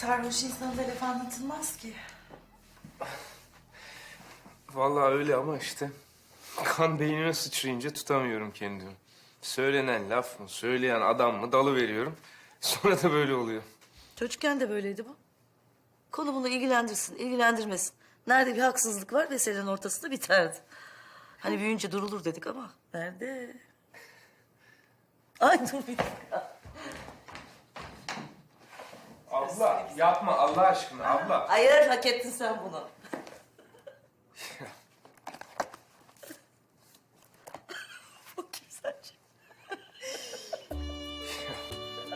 Sarhoş insana laf anlatılmaz ki. Vallahi öyle ama işte kan beynime sıçrayınca tutamıyorum kendimi. Söylenen laf mı, söyleyen adam mı dalı veriyorum. Sonra da böyle oluyor. Çocukken de böyleydi bu. Konu bunu ilgilendirsin, ilgilendirmesin. Nerede bir haksızlık var meselenin ortasında biterdi. Hani büyüyünce durulur dedik ama nerede? Ay dur bir dakika. Abla yapma Allah aşkına abla. Hayır hak ettin sen bunu. Bakayım sence.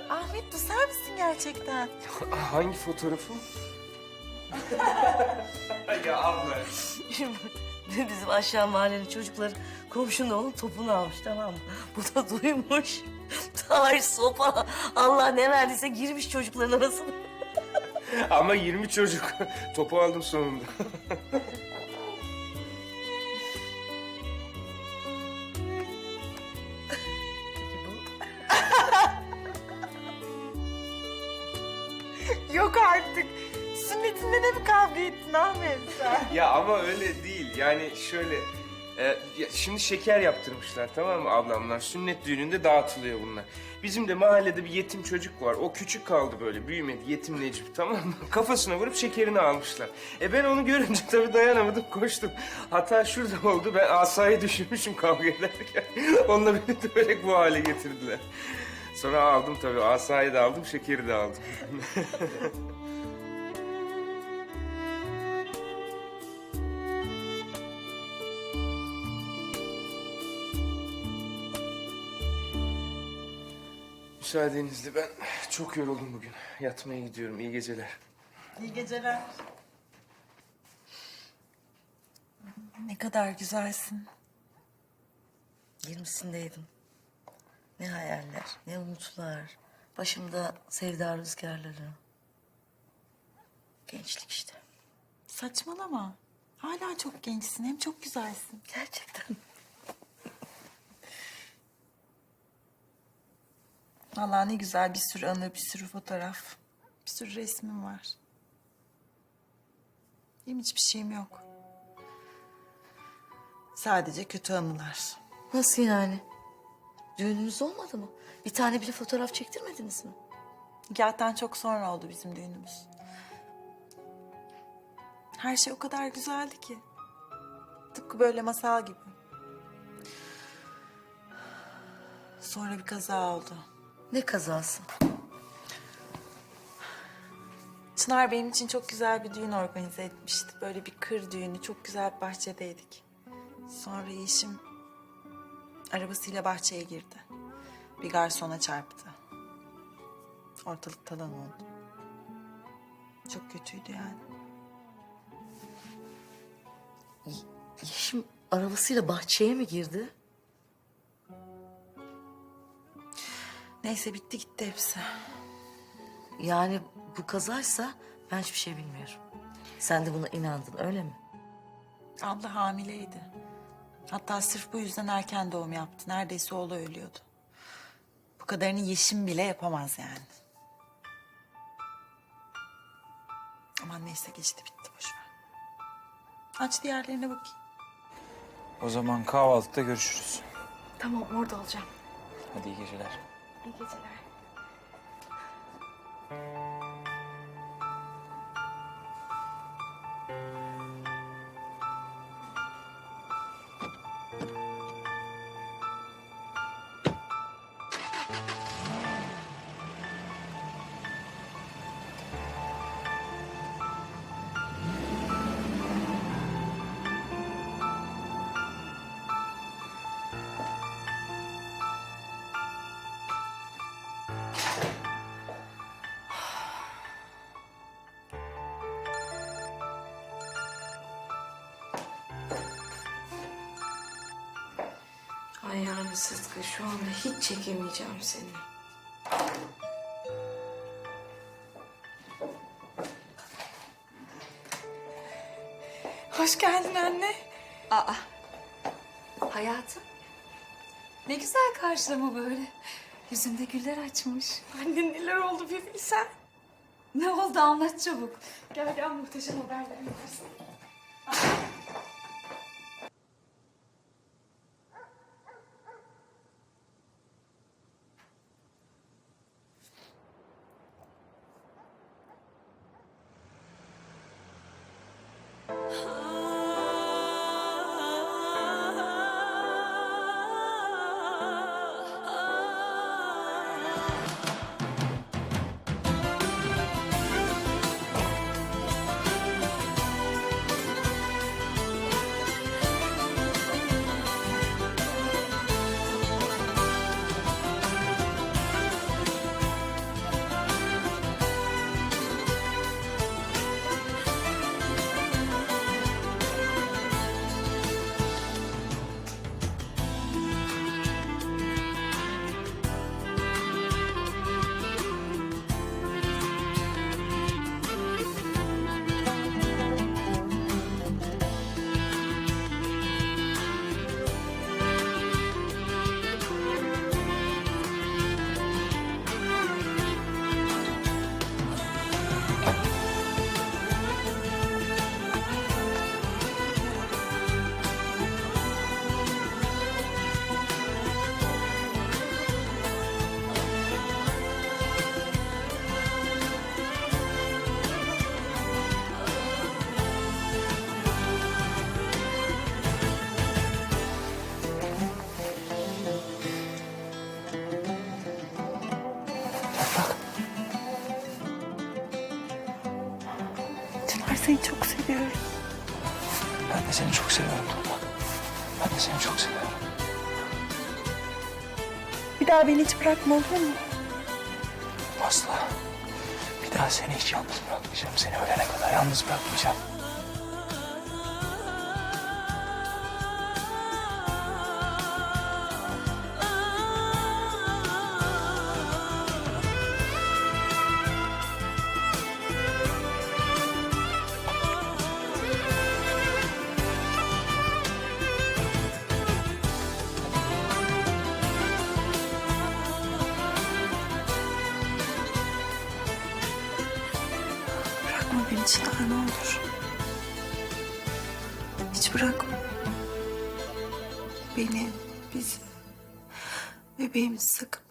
Ahmet bu sen misin gerçekten? Hangi fotoğrafı? ya abla. Bizim aşağı mahallenin çocukları komşunun oğlun topunu almış tamam mı? Bu da duymuş. Ay sopa. Allah ne verdiyse girmiş çocukların arasına. Ama 20 çocuk. Topu aldım sonunda. Peki bu? Yok artık. Sünnetinde de mi kavga ettin Ahmet sen? ya ama öyle değil. Yani şöyle... şimdi şeker yaptırmışlar tamam mı ablamlar? Sünnet düğününde dağıtılıyor bunlar. Bizim de mahallede bir yetim çocuk var. O küçük kaldı böyle büyümedi. Yetim Necip tamam mı? Kafasına vurup şekerini almışlar. E ben onu görünce tabii dayanamadım koştum. Hata şurada oldu. Ben asayı düşürmüşüm kavga ederken. Onunla beni döverek bu hale getirdiler. Sonra aldım tabii. Asayı da aldım, şekeri de aldım. Müsaadenizle ben çok yoruldum bugün. Yatmaya gidiyorum. İyi geceler. İyi geceler. Ne kadar güzelsin. Yirmisindeydim. Ne hayaller, ne umutlar. Başımda sevda rüzgarları. Gençlik işte. Saçmalama. Hala çok gençsin hem çok güzelsin. Gerçekten. Vallahi ne güzel bir sürü anı, bir sürü fotoğraf. Bir sürü resmim var. Benim hiçbir şeyim yok. Sadece kötü anılar. Nasıl yani? Düğününüz olmadı mı? Bir tane bile fotoğraf çektirmediniz mi? Nikahtan çok sonra oldu bizim düğünümüz. Her şey o kadar güzeldi ki. Tıpkı böyle masal gibi. Sonra bir kaza oldu. Ne kazası? Çınar benim için çok güzel bir düğün organize etmişti. Böyle bir kır düğünü, çok güzel bir bahçedeydik. Sonra Yeşim arabasıyla bahçeye girdi. Bir garsona çarptı. Ortalık talan oldu. Çok kötüydü yani. Yeşim arabasıyla bahçeye mi girdi? Neyse bitti gitti hepsi. Yani bu kazaysa ben hiçbir şey bilmiyorum. Sen de buna inandın öyle mi? Abla hamileydi. Hatta sırf bu yüzden erken doğum yaptı. Neredeyse oğlu ölüyordu. Bu kadarını Yeşim bile yapamaz yani. Aman neyse geçti bitti boş ver. Aç diğerlerine bakayım. O zaman kahvaltıda görüşürüz. Tamam orada olacağım. Hadi iyi geceler. İyi geceler. Ay yani Sıtkı şu anda hiç çekemeyeceğim seni. Hoş geldin anne. Aa. Hayatım. Ne güzel karşılama böyle. Yüzünde güller açmış. Anne neler oldu bir bilsen. Ne oldu anlat çabuk. Gel gel muhteşem haberlerim var. Seni çok seviyorum. Ben de seni çok seviyorum Toprak. Ben de seni çok seviyorum. Bir daha beni hiç bırakma olur mu? Asla. Bir daha seni hiç yalnız bırakmayacağım. Seni ölene kadar yalnız bırakmayacağım. Bırakma. Beni, bizi, bebeğimizi sakın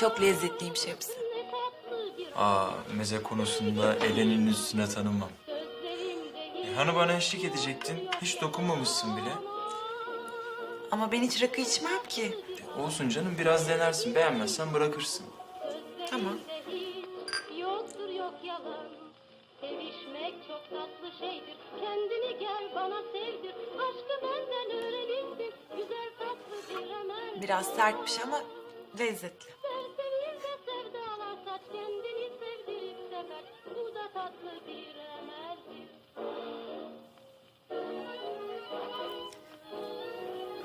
Çok lezzetliymiş hepsi. Aa, meze konusunda elinin üstüne tanımam. E, hani bana eşlik edecektin? Hiç dokunmamışsın bile. Ama ben hiç rakı içmem ki. E, olsun canım biraz denersin. Beğenmezsen bırakırsın. Tamam. Yoktur yok yalan. Sevişmek çok tatlı şeydir. Kendini gel bana sevdir. Aşkı benden öğrenirsin. Güzel tatlı bir. Biraz sertmiş ama lezzetli.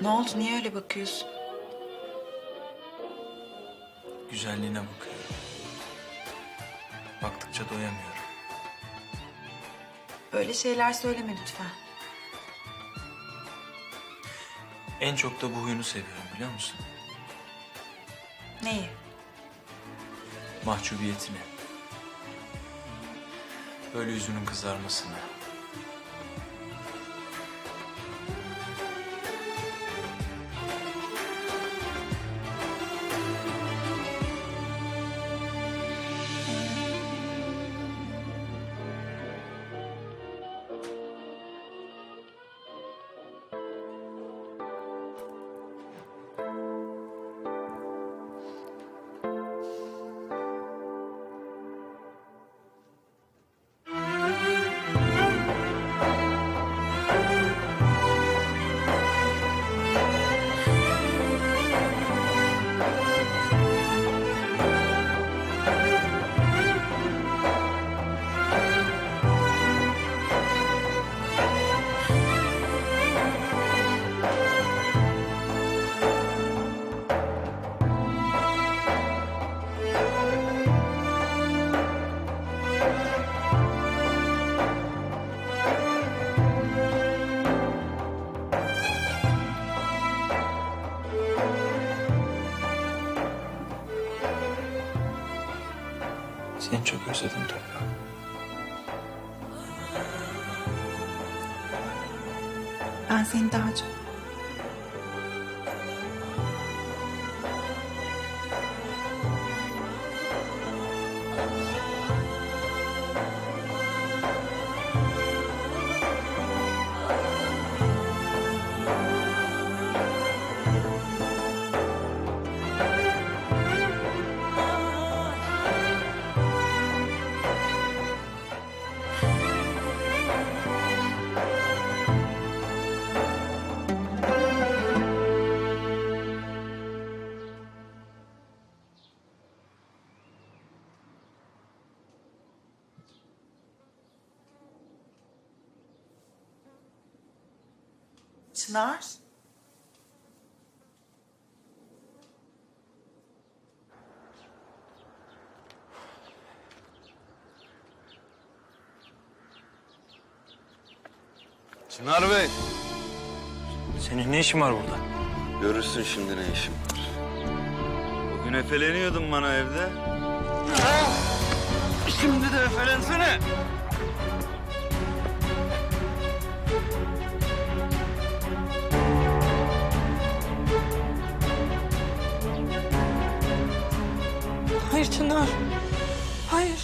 Ne oldu? Niye öyle bakıyorsun? Güzelliğine bakıyorum. Baktıkça doyamıyorum. Böyle şeyler söyleme lütfen. En çok da bu huyunu seviyorum biliyor musun? Neyi? Mahcubiyetini. Böyle yüzünün kızarmasını. Seni çok özledim Çınar. Çınar Bey. Senin ne işin var burada? Görürsün şimdi ne işim var. Bugün efeleniyordun bana evde. Şimdi de efelensene. Hayır Çınar. Hayır.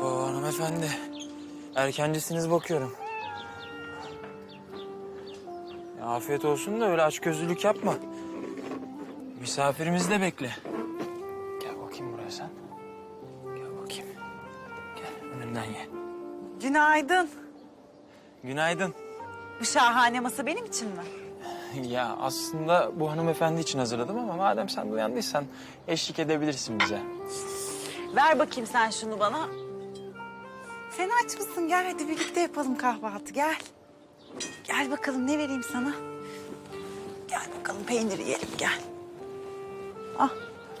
Hanımefendi. Erkencisiniz bakıyorum. Afiyet olsun da öyle açgözlülük yapma. Misafirimizi de bekle. Gel bakayım buraya sen. Gel bakayım. Gel önümden ye. Günaydın. Günaydın. Bu şahane masa benim için mi? Ya aslında bu hanımefendi için hazırladım ama madem sen de uyandıysan eşlik edebilirsin bize. Ver bakayım sen şunu bana. Sen aç mısın? Gel hadi birlikte yapalım kahvaltı. Gel. Gel bakalım ne vereyim sana? Gel bakalım peynir yiyelim gel.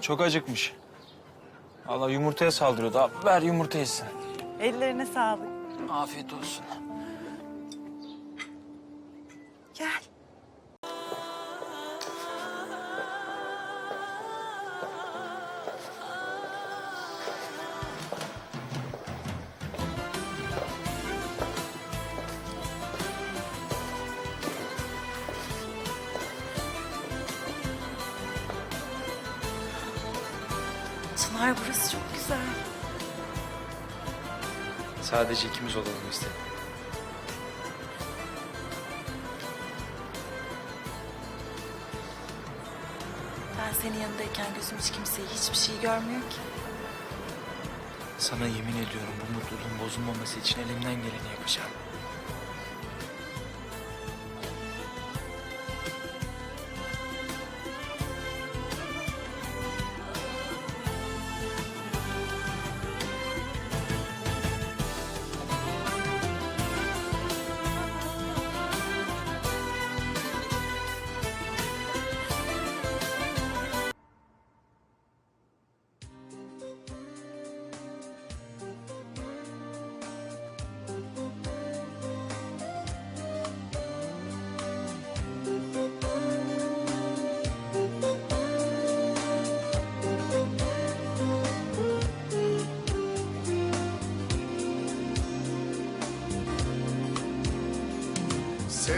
Çok acıkmış. Allah yumurtaya saldırıyordu. Al, ver yumurta yesin. Ellerine sağlık. Afiyet olsun. Gel. Çınar burası çok güzel. Sadece ikimiz olalım istedim. Ben senin yanındayken gözüm hiç kimseyi, hiçbir şey görmüyor ki. Sana yemin ediyorum bu mutluluğun bozulmaması için elimden geleni yapacağım.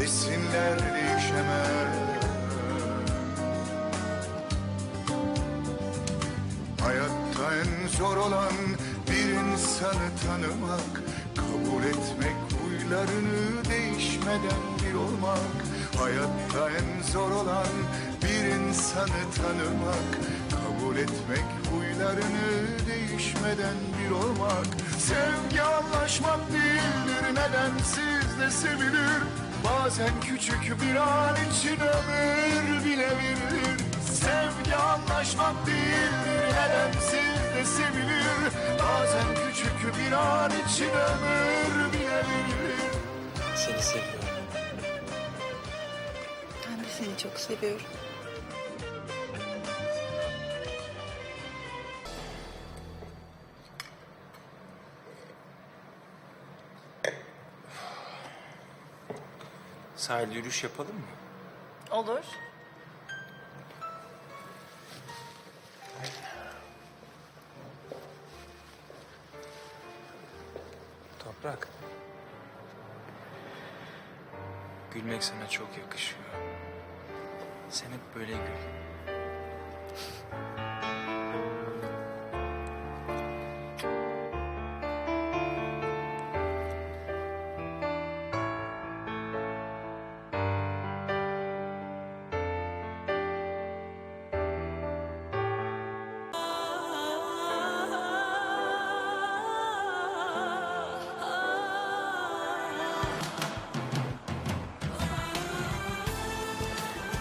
Desinler değişemem Hayatta en zor olan bir insanı tanımak Kabul etmek huylarını değişmeden bir olmak. Hayatta en zor olan bir insanı tanımak Kabul etmek huylarını değişmeden bir olmak. Sevgi anlaşmak değildir nedensiz de sevilir Bazen küçük bir an için ömür bile verilir Sevgi anlaşmak değildir nedensiz de sevilir Bazen küçük bir an için ömür bile verilir Seni seviyorum. Ben de seni çok seviyorum. Sahilde yürüyüş yapalım mı? Olur. Toprak. Gülmek sana çok yakışıyor. Sen hep böyle gül.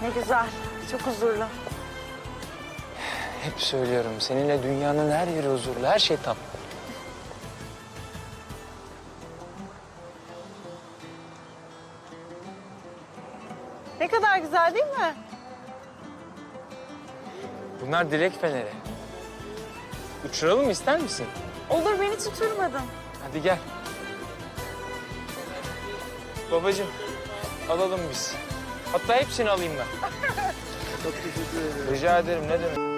Ne güzel, çok huzurlu. Hep söylüyorum seninle dünyanın her yeri huzurlu, her şey tam. Ne kadar güzel değil mi? Bunlar dilek feneri. Uçuralım mı ister misin? Olur, ben hiç uçurmadım. Hadi gel. Babacığım alalım biz. Hatta hepsini alayım ben. Çok teşekkür ederim. Rica ederim ne demek.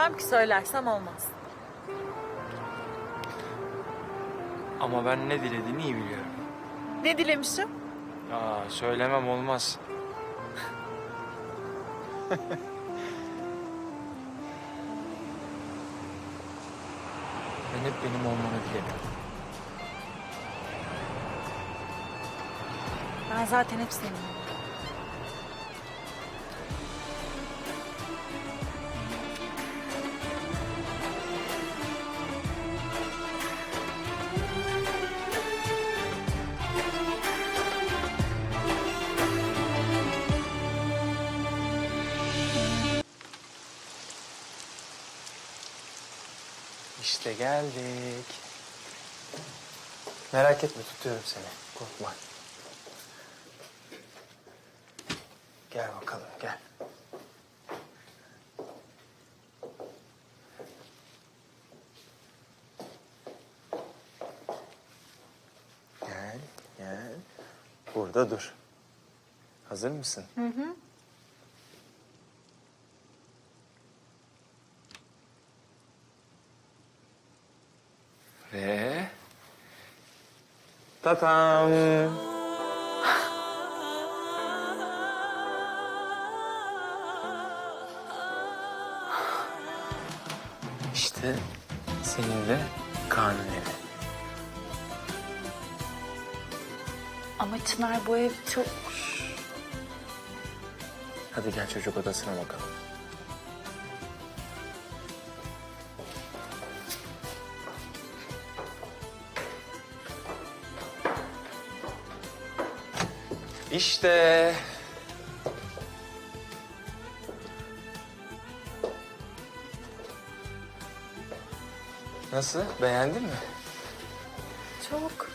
Söylemem ki söylersem olmaz. Ama ben ne dilediğini iyi biliyorum. Ne dilemişim? Aa, söylemem olmaz. ben hep benim olmanı diledim. Ben zaten hep senin. Geldik. Merak etme tutuyorum seni. Korkma. Gel bakalım gel. Gel, gel. Burada dur. Hazır mısın? Hı hı. Ve... Tatam. İşte senin ve Kaan'ın evi. Ama Çınar bu ev çok... Hadi gel çocuk odasına bakalım. İşte. Nasıl? Beğendin mi? Çok.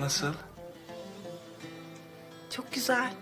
Nasıl? Çok güzel.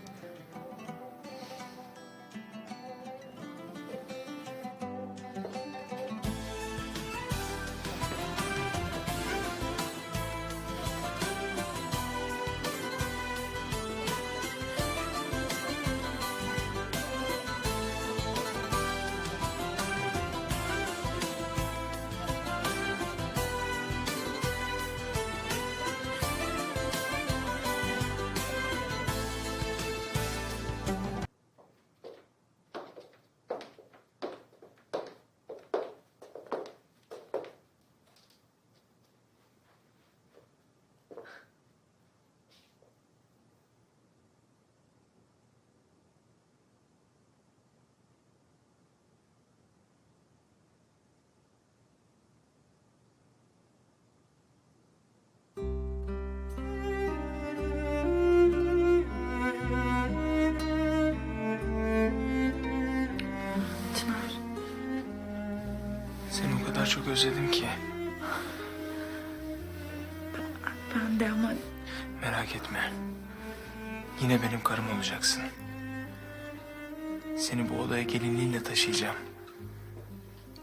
Çok özledim ki. Ben de ama Merak etme. Yine benim karım olacaksın. Seni bu odaya gelinliğinle taşıyacağım.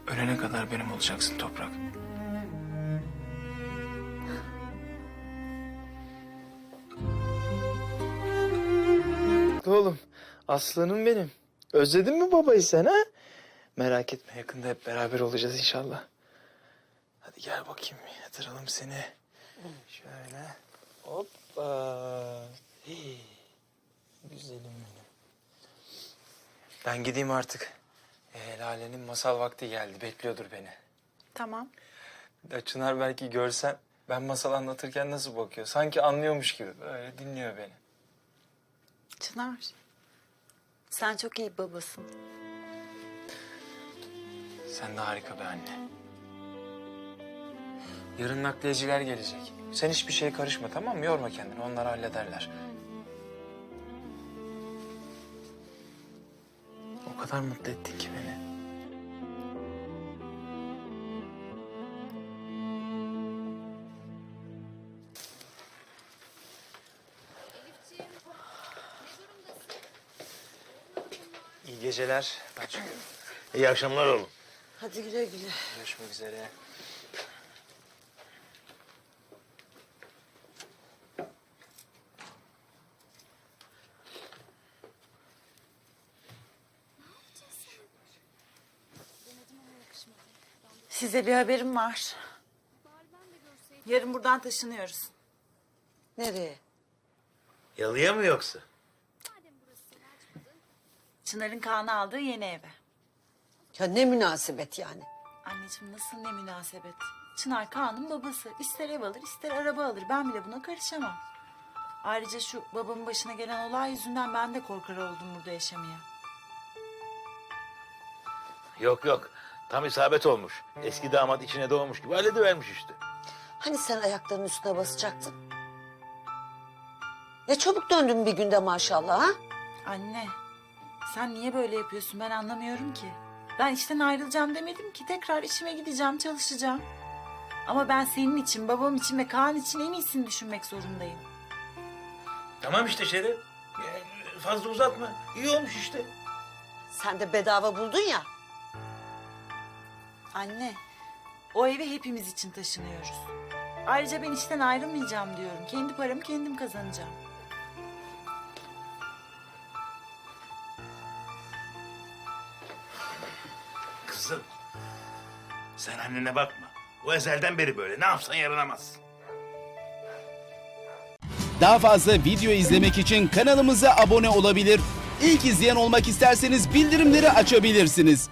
Ölene kadar benim olacaksın toprak. Oğlum, aslanım benim. Özledin mi babayı sen ha? Merak etme, yakında hep beraber olacağız inşallah. Gel bakayım, yatıralım seni. Şöyle. Hoppa. Hii. Güzelim benim. Ben gideyim artık. Lale'nin masal vakti geldi. Bekliyordur beni. tamam. Ya Çınar belki görsen ben masal anlatırken nasıl bakıyor. Sanki anlıyormuş gibi. Böyle dinliyor beni. Çınar. Sen çok iyi babasın. Sen de harika bir anne. Yarın nakliyeciler gelecek. Sen hiçbir şeye karışma tamam mı? Yorma kendini. Onlar hallederler. O kadar mutlu ettin ki beni. İyi geceler. Ben çıkıyorum. İyi akşamlar oğlum. Hadi güle güle. Görüşmek üzere. Size bir haberim var. Yarın buradan taşınıyoruz. Nereye? Yalıya mı yoksa? Çınar'ın Kaan'ı aldığı yeni eve. Ya ne münasebet yani. Anneciğim nasıl ne münasebet. Çınar Kaan'ın babası. İster ev alır ister araba alır. Ben bile buna karışamam. Ayrıca şu babamın başına gelen olay yüzünden ben de korkar oldum burada yaşamaya. Yok yok. Tam isabet olmuş. Eski damat içine doğmuş gibi halledivermiş işte. Hani sen ayaklarının üstüne basacaktın? Ne çabuk döndün bir günde maşallah ha? Anne, sen niye böyle yapıyorsun ben anlamıyorum ki. Ben işten ayrılacağım demedim ki. Tekrar işime gideceğim, çalışacağım. Ama ben senin için, babam için ve Kaan için en iyisini düşünmek zorundayım. Tamam işte Şeref. Ya, Fazla uzatma. İyi olmuş işte. Sen de bedava buldun ya. Anne, o eve hepimiz için taşınıyoruz. Ayrıca ben işten ayrılmayacağım diyorum. Kendi paramı kendim kazanacağım. Kızım. Sen annene bakma. O ezelden beri böyle. Ne yapsan yaranamazsın. Daha fazla video izlemek için kanalımıza abone olabilir. İlk izleyen olmak isterseniz bildirimleri açabilirsiniz.